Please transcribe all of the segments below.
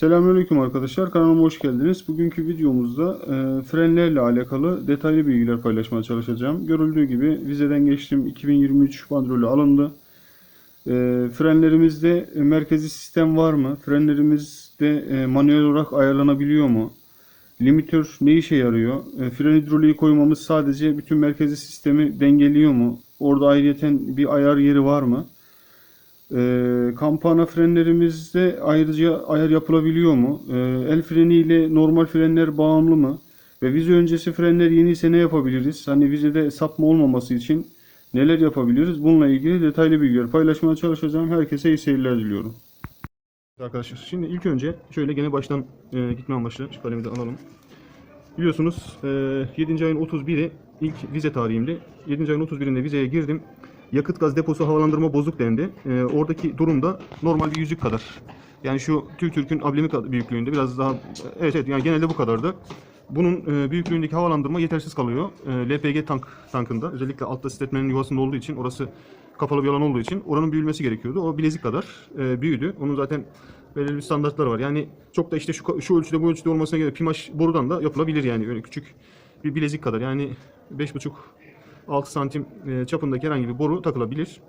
Selamünaleyküm arkadaşlar. Kanalıma hoş geldiniz. Bugünkü videomuzda e, frenlerle alakalı detaylı bilgiler paylaşmaya çalışacağım. Görüldüğü gibi vizeden geçtim. 2023 bandrolü alındı. E, frenlerimizde e, merkezi sistem var mı? Frenlerimizde e, manuel olarak ayarlanabiliyor mu? Limitör ne işe yarıyor? E, fren hidroliği koymamız sadece bütün merkezi sistemi dengeliyor mu? Orada ayrıyeten bir ayar yeri var mı? Ee, kampana frenlerimizde ayrıca ayar yapılabiliyor mu? Ee, el freni ile normal frenler bağımlı mı? Ve vize öncesi frenler yeniyse ne yapabiliriz? Hani vizede sapma olmaması için neler yapabiliriz? Bununla ilgili detaylı bilgiler paylaşmaya çalışacağım. Herkese iyi seyirler diliyorum. Arkadaşlar şimdi ilk önce şöyle gene baştan e, gitme amaçlı şu kalemi de alalım. Biliyorsunuz e, 7. ayın 31'i ilk vize tarihimdi. 7. ayın 31'inde vizeye girdim. Yakıt gaz deposu havalandırma bozuk dendi. E, oradaki durum da normal bir yüzük kadar. Yani şu Türk'ün ablemi büyüklüğünde biraz daha evet evet yani genelde bu kadardı. Bunun e, büyüklüğündeki havalandırma yetersiz kalıyor. E, LPG tank tankında özellikle altta stetmenin yuvasında olduğu için orası kapalı bir alan olduğu için oranın büyümesi gerekiyordu. O bilezik kadar e, büyüdü. Onun zaten belirli bir standartları var. Yani çok da işte şu, şu ölçüde bu ölçüde olmasına göre pimaj borudan da yapılabilir yani öyle küçük bir bilezik kadar. Yani 5,5-6 santim e, çapındaki herhangi bir boru takılabilir.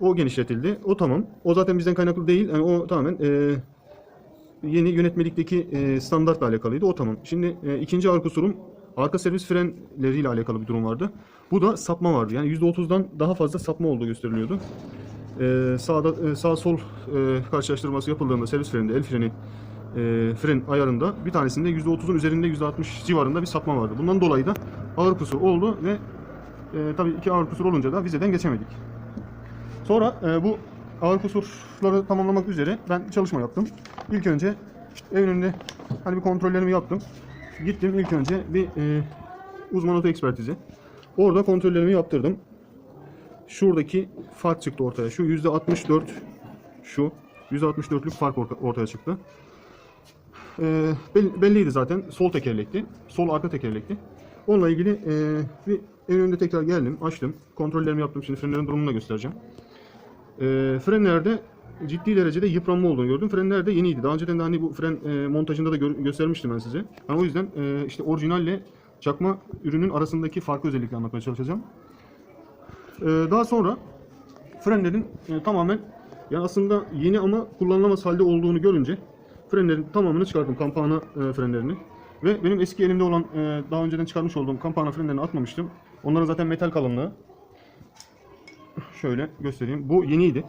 O genişletildi. O tamam. O zaten bizden kaynaklı değil. Yani o tamamen e, yeni yönetmelikteki e, standartla alakalıydı. O tamam. Şimdi e, ikinci ağır kusurum arka servis frenleriyle alakalı bir durum vardı. Bu da sapma vardı. Yani %30'dan daha fazla sapma olduğu gösteriliyordu. E, sağda e, sağ sol e, karşılaştırması yapıldığında servis freninde el freni e, fren ayarında bir tanesinde %30'un üzerinde %60 civarında bir sapma vardı. Bundan dolayı da ağır kusur oldu ve e, tabii iki ağır kusur olunca da vizeden geçemedik. Sonra e, bu ağır kusurları tamamlamak üzere ben çalışma yaptım. İlk önce evin önünde hani bir kontrollerimi yaptım. Gittim ilk önce bir e, uzman oto ekspertizi. Orada kontrollerimi yaptırdım. Şuradaki fark çıktı ortaya. Şu %64 şu %64'lük fark orta- ortaya çıktı. E, bell- belliydi zaten. Sol tekerlekti. Sol arka tekerlekti. Onunla ilgili e, bir evin önünde tekrar geldim. Açtım. Kontrollerimi yaptım. Şimdi frenlerin durumunu da göstereceğim. E, frenlerde ciddi derecede yıpranma olduğunu gördüm. Frenler de yeniydi. Daha önceden de hani bu fren e, montajında da gör- göstermiştim ben size. Yani o yüzden e, işte orijinalle çakma ürünün arasındaki farkı özellikle anlatmaya çalışacağım. E, daha sonra frenlerin e, tamamen yani aslında yeni ama kullanılamaz halde olduğunu görünce frenlerin tamamını çıkardım kampana e, frenlerini. Ve benim eski elimde olan e, daha önceden çıkarmış olduğum kampana frenlerini atmamıştım. Onların zaten metal kalınlığı. Şöyle göstereyim. Bu yeniydi.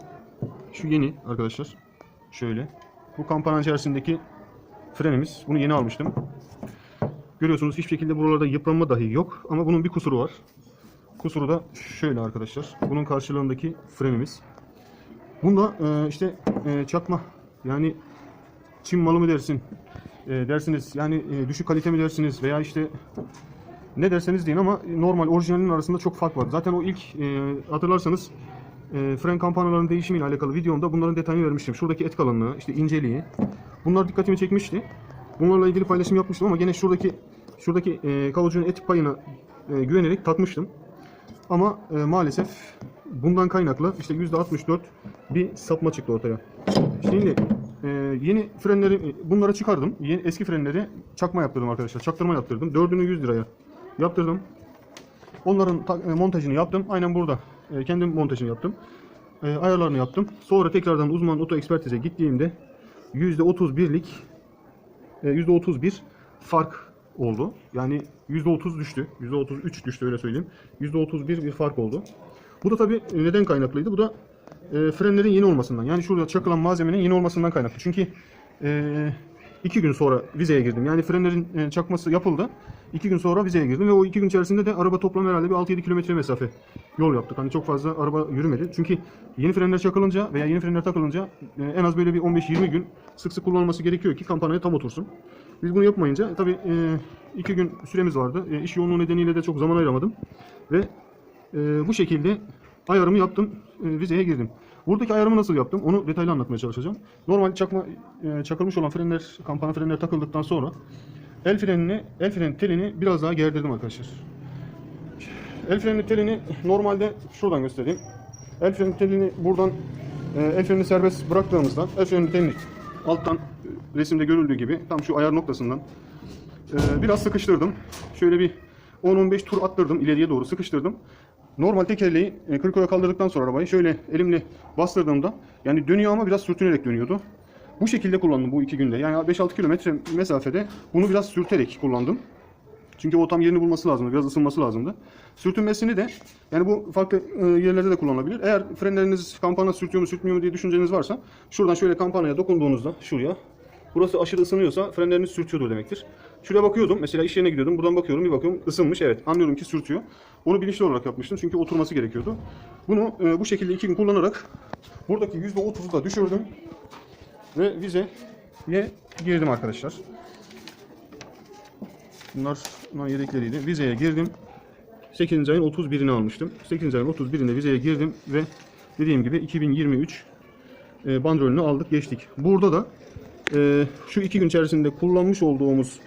Şu yeni arkadaşlar. Şöyle. Bu kampana içerisindeki frenimiz. Bunu yeni almıştım. Görüyorsunuz hiçbir şekilde buralarda yıpranma dahi yok. Ama bunun bir kusuru var. Kusuru da şöyle arkadaşlar. Bunun karşılığındaki frenimiz. Bunda e, işte e, çakma yani Çin malı mı dersin e, dersiniz yani e, düşük kalite mi dersiniz veya işte ne derseniz deyin ama normal orijinalinin arasında çok fark var. Zaten o ilk e, hatırlarsanız e, fren kampanalarının değişimiyle alakalı videomda bunların detayını vermiştim. Şuradaki et kalınlığı, işte inceliği. Bunlar dikkatimi çekmişti. Bunlarla ilgili paylaşım yapmıştım ama gene şuradaki şuradaki e, kavucunun et payına e, güvenerek takmıştım. Ama e, maalesef bundan kaynaklı işte %64 bir sapma çıktı ortaya. Şimdi e, yeni frenleri bunlara çıkardım. Yeni, eski frenleri çakma yaptırdım arkadaşlar. Çaktırma yaptırdım. Dördünü 100 liraya yaptırdım. Onların ta- e, montajını yaptım. Aynen burada. E, kendim montajını yaptım. E, ayarlarını yaptım. Sonra tekrardan uzman oto ekspertize gittiğimde %31'lik e, %31 fark oldu. Yani %30 düştü. %33 düştü öyle söyleyeyim. %31 bir fark oldu. Bu da tabii neden kaynaklıydı? Bu da e, frenlerin yeni olmasından. Yani şurada çakılan malzemenin yeni olmasından kaynaklı. Çünkü e, iki gün sonra vizeye girdim. Yani frenlerin e, çakması yapıldı. İki gün sonra vizeye girdim ve o iki gün içerisinde de araba toplam herhalde bir 6-7 kilometre mesafe yol yaptık. Hani çok fazla araba yürümedi. Çünkü yeni frenler çakılınca veya yeni frenler takılınca e, en az böyle bir 15-20 gün sık sık kullanılması gerekiyor ki kampanaya tam otursun. Biz bunu yapmayınca e, tabii e, iki gün süremiz vardı. E, iş yoğunluğu nedeniyle de çok zaman ayıramadım. Ve e, bu şekilde ayarımı yaptım. E, vizeye girdim. Buradaki ayarımı nasıl yaptım? Onu detaylı anlatmaya çalışacağım. Normal çakma e, çakılmış olan frenler, kampana frenler takıldıktan sonra el frenini, el freni telini biraz daha gerdirdim arkadaşlar. El freni telini normalde şuradan göstereyim. El freni telini buradan e, el freni serbest bıraktığımızda el freni telini alttan resimde görüldüğü gibi tam şu ayar noktasından biraz sıkıştırdım. Şöyle bir 10-15 tur attırdım ileriye doğru sıkıştırdım. Normal tekerleği e, kırkoya kaldırdıktan sonra arabayı şöyle elimle bastırdığımda yani dönüyor ama biraz sürtünerek dönüyordu. Bu şekilde kullandım bu iki günde. Yani 5-6 kilometre mesafede bunu biraz sürterek kullandım. Çünkü o tam yerini bulması lazımdı. Biraz ısınması lazımdı. Sürtünmesini de yani bu farklı e, yerlerde de kullanılabilir. Eğer frenleriniz kampana sürtüyor mu sürtmüyor mu diye düşünceniz varsa şuradan şöyle kampanaya dokunduğunuzda şuraya burası aşırı ısınıyorsa frenleriniz sürtüyordur demektir. Şuraya bakıyordum. Mesela iş yerine gidiyordum. Buradan bakıyorum bir bakıyorum ısınmış. Evet anlıyorum ki sürtüyor. Onu bilinçli olarak yapmıştım. Çünkü oturması gerekiyordu. Bunu e, bu şekilde iki gün kullanarak buradaki %30'u da düşürdüm. Ve vizeye girdim arkadaşlar. Bunlar, bunlar yedekleriydi. Vizeye girdim. 8. ayın 31'ini almıştım. 8. ayın 31'inde vizeye girdim ve dediğim gibi 2023 e, bandrolünü aldık geçtik. Burada da e, şu iki gün içerisinde kullanmış olduğumuz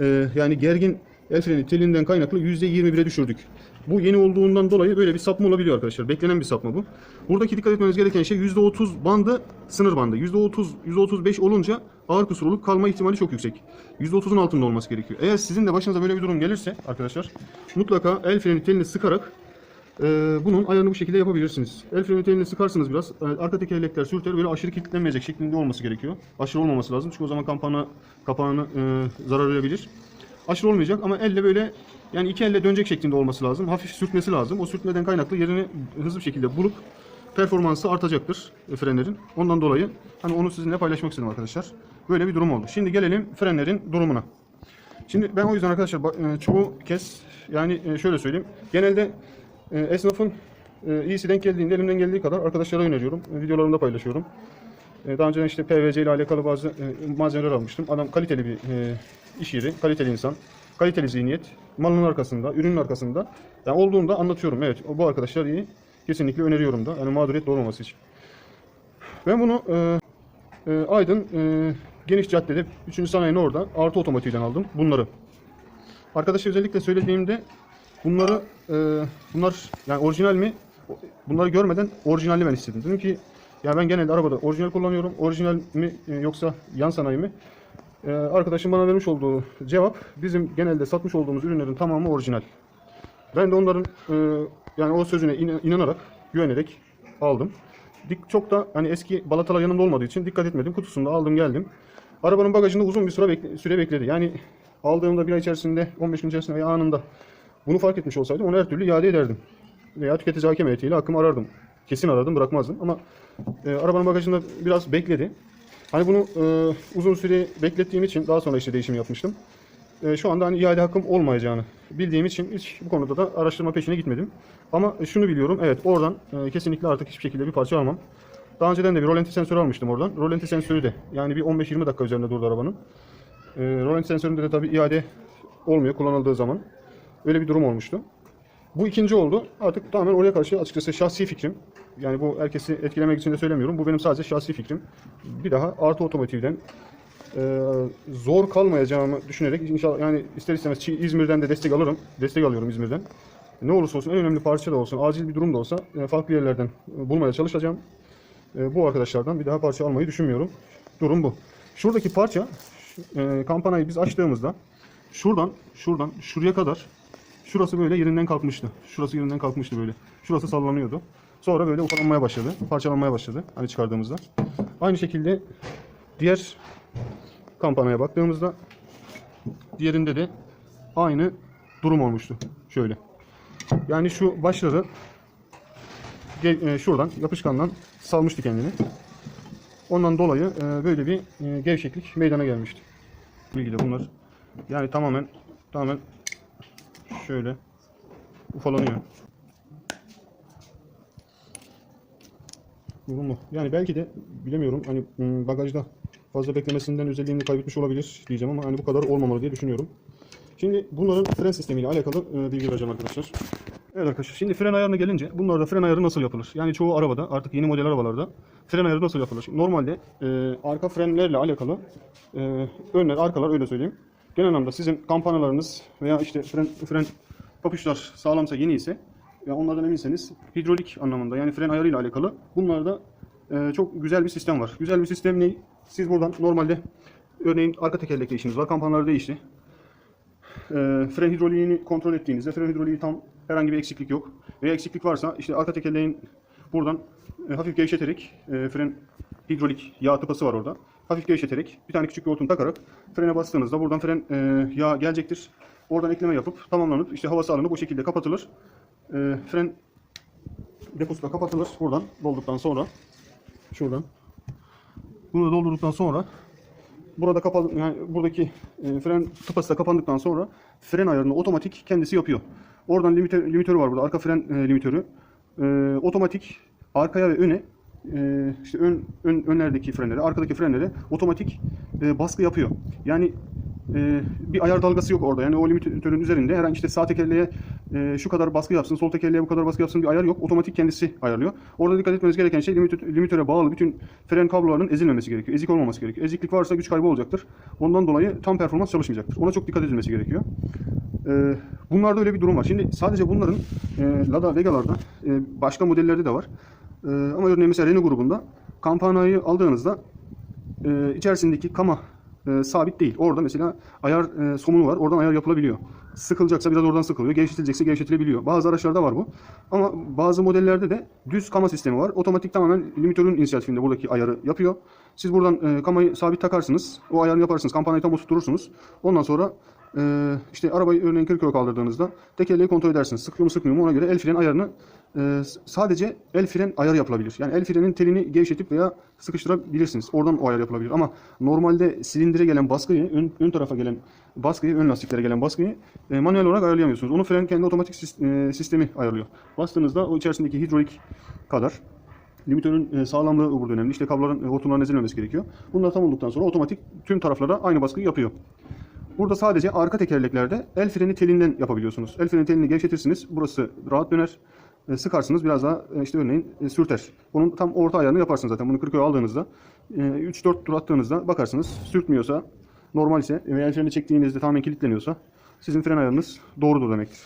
e, yani gergin el freni telinden kaynaklı %21'e düşürdük. Bu yeni olduğundan dolayı böyle bir sapma olabiliyor arkadaşlar. Beklenen bir sapma bu. Buradaki dikkat etmeniz gereken şey %30 bandı sınır bandı. %30, %35 olunca ağır kusurluluk kalma ihtimali çok yüksek. %30'un altında olması gerekiyor. Eğer sizin de başınıza böyle bir durum gelirse arkadaşlar mutlaka el freni telini sıkarak e, bunun ayarını bu şekilde yapabilirsiniz. El freni telini sıkarsınız biraz. E, arka tekerlekler sürter böyle aşırı kilitlenmeyecek şeklinde olması gerekiyor. Aşırı olmaması lazım. Çünkü o zaman kampana kapağını e, zarar verebilir. Aşırı olmayacak ama elle böyle yani iki elle dönecek şeklinde olması lazım. Hafif sürtmesi lazım. O sürtmeden kaynaklı yerini hızlı bir şekilde bulup performansı artacaktır e, frenlerin. Ondan dolayı hani onu sizinle paylaşmak istedim arkadaşlar. Böyle bir durum oldu. Şimdi gelelim frenlerin durumuna. Şimdi ben o yüzden arkadaşlar çoğu kez yani şöyle söyleyeyim. Genelde esnafın e, iyisi denk geldiğinde elimden geldiği kadar arkadaşlara öneriyorum. E, Videolarımda paylaşıyorum. E, Daha önce işte PVC ile alakalı bazı malzemeler almıştım. Adam kaliteli bir iş yeri, kaliteli insan, kaliteli zihniyet, malın arkasında, ürünün arkasında. Yani olduğunda anlatıyorum. Evet, bu arkadaşlar iyi. Kesinlikle öneriyorum da. Yani mağduriyet olmaması için. Ben bunu e, e, Aydın e, Geniş Cadde'de 3. sanayinin orada artı otomotivden aldım bunları. Arkadaşa özellikle söylediğimde bunları e, bunlar yani orijinal mi? Bunları görmeden orijinalini ben istedim. Dedim ki ya ben genelde arabada orijinal kullanıyorum. Orijinal mi e, yoksa yan sanayi mi? E, arkadaşım bana vermiş olduğu cevap bizim genelde satmış olduğumuz ürünlerin tamamı orijinal. Ben de onların e, yani o sözüne ina- inanarak, güvenerek aldım. Dik çok da hani eski balatalar yanımda olmadığı için dikkat etmedim. Kutusunu da aldım geldim. Arabanın bagajında uzun bir süre, bekle- süre bekledi. Yani aldığımda bir ay içerisinde, 15 gün içerisinde veya anında bunu fark etmiş olsaydım onu her türlü iade ederdim. Veya tüketici hakem heyetiyle hakkımı arardım. Kesin arardım, bırakmazdım. Ama e, arabanın bagajında biraz bekledi. Hani bunu e, uzun süre beklettiğim için daha sonra işte değişim yapmıştım. E, şu anda hani iade hakkım olmayacağını bildiğim için hiç bu konuda da araştırma peşine gitmedim. Ama şunu biliyorum, evet oradan e, kesinlikle artık hiçbir şekilde bir parça almam. Daha önceden de bir rolanti sensörü almıştım oradan. Rolanti sensörü de yani bir 15-20 dakika üzerinde durdu arabanın. E, rolanti sensöründe de tabii iade olmuyor kullanıldığı zaman. Öyle bir durum olmuştu. Bu ikinci oldu. Artık tamamen oraya karşı açıkçası şahsi fikrim. Yani bu herkesi etkilemek için de söylemiyorum. Bu benim sadece şahsi fikrim. Bir daha artı otomotivden e, zor kalmayacağımı düşünerek inşallah yani ister istemez İzmir'den de destek alırım. Destek alıyorum İzmir'den. Ne olursa olsun en önemli parça da olsun, acil bir durum da olsa e, farklı yerlerden e, bulmaya çalışacağım. E, bu arkadaşlardan bir daha parça almayı düşünmüyorum. Durum bu. Şuradaki parça e, kampanayı biz açtığımızda şuradan şuradan şuraya kadar şurası böyle yerinden kalkmıştı. Şurası yerinden kalkmıştı böyle. Şurası sallanıyordu. Sonra böyle ufalanmaya başladı. Parçalanmaya başladı. Hani çıkardığımızda. Aynı şekilde diğer kampanaya baktığımızda diğerinde de aynı durum olmuştu. Şöyle. Yani şu başları e, şuradan yapışkandan salmıştı kendini. Ondan dolayı e, böyle bir e, gevşeklik meydana gelmişti. Bilgide bunlar yani tamamen tamamen şöyle ufalanıyor. Durum bu. Yani belki de bilemiyorum hani m, bagajda fazla beklemesinden özelliğini kaybetmiş olabilir diyeceğim ama hani bu kadar olmamalı diye düşünüyorum. Şimdi bunların fren sistemiyle alakalı e, bilgi vereceğim arkadaşlar. Evet arkadaşlar şimdi fren ayarına gelince bunlarda fren ayarı nasıl yapılır? Yani çoğu arabada artık yeni model arabalarda fren ayarı nasıl yapılır? Normalde e, arka frenlerle alakalı e, önler arkalar öyle söyleyeyim. Genel anlamda sizin kampanalarınız veya işte fren, fren papuçlar sağlamsa yeni ise ya onlardan eminseniz hidrolik anlamında yani fren ayarıyla alakalı bunlarda e, çok güzel bir sistem var. Güzel bir sistem ne? Siz buradan normalde örneğin arka tekerlekle işiniz var. Kampanalar değişti. E, fren hidroliğini kontrol ettiğinizde fren hidroliği tam herhangi bir eksiklik yok. Veya eksiklik varsa işte arka tekerleğin buradan e, hafif gevşeterek e, fren hidrolik yağ tıpası var orada. Hafif gevşeterek bir tane küçük bir hortum takarak frene bastığınızda buradan fren e, yağ gelecektir. Oradan ekleme yapıp tamamlanıp işte havası alınıp o şekilde kapatılır. E, fren deposu da kapatılır buradan dolduktan sonra. Şuradan. Bunu da doldurduktan sonra burada kapalı yani buradaki e, fren tıpası da kapandıktan sonra fren ayarını otomatik kendisi yapıyor. Oradan limitör, limitörü var burada. Arka fren e, limitörü. E, otomatik arkaya ve öne e, işte ön, ön önlerdeki frenlere, arkadaki frenlere otomatik e, baskı yapıyor. Yani e, bir ayar dalgası yok orada. Yani o limitörün üzerinde herhangi işte sağ tekerleğe e, şu kadar baskı yapsın, sol tekerleğe bu kadar baskı yapsın bir ayar yok. Otomatik kendisi ayarlıyor. Orada dikkat etmeniz gereken şey limitör, limitöre bağlı bütün fren kablolarının ezilmemesi gerekiyor. Ezik olmaması gerekiyor. Eziklik varsa güç kaybı olacaktır. Ondan dolayı tam performans çalışmayacaktır. Ona çok dikkat edilmesi gerekiyor. E, bunlarda öyle bir durum var. Şimdi sadece bunların e, Lada Vega'larda e, başka modellerde de var. E, ama örneğin mesela Renault grubunda kampanayı aldığınızda e, içerisindeki kama e, sabit değil. Orada mesela ayar e, somunu var. Oradan ayar yapılabiliyor. Sıkılacaksa biraz oradan sıkılıyor. Gevşetilecekse gevşetilebiliyor. Bazı araçlarda var bu. Ama bazı modellerde de düz kama sistemi var. Otomatik tamamen limitörün inisiyatifinde buradaki ayarı yapıyor. Siz buradan e, kamayı sabit takarsınız. O ayarını yaparsınız. Kampanayı tam oturturursunuz. Ondan sonra e, işte arabayı örneğin 40 kilo kaldırdığınızda tekerleği kontrol edersiniz. Sıkıyor mu sıkmıyor mu ona göre el fren ayarını e, sadece el fren ayarı yapılabilir. Yani el frenin telini gevşetip veya sıkıştırabilirsiniz. Oradan o ayar yapılabilir. Ama normalde silindire gelen baskıyı, ön, ön tarafa gelen baskıyı, ön lastiklere gelen baskıyı e, manuel olarak ayarlayamıyorsunuz. Onu fren kendi otomatik e, sistemi ayarlıyor. Bastığınızda o içerisindeki hidrolik kadar limitörün e, sağlamlığı burada önemli. İşte kabloların, e, hortumların ezilmemesi gerekiyor. Bunlar tam olduktan sonra otomatik tüm taraflara aynı baskıyı yapıyor. Burada sadece arka tekerleklerde el freni telinden yapabiliyorsunuz. El freni telini gevşetirsiniz. Burası rahat döner. E, Sıkarsınız biraz daha e, işte örneğin e, sürter. Onun tam orta ayarını yaparsınız zaten. Bunu 40 aldığınızda e, 3-4 tur attığınızda bakarsınız sürtmüyorsa normal ise ve el freni çektiğinizde tamamen kilitleniyorsa sizin fren ayarınız doğrudur demektir.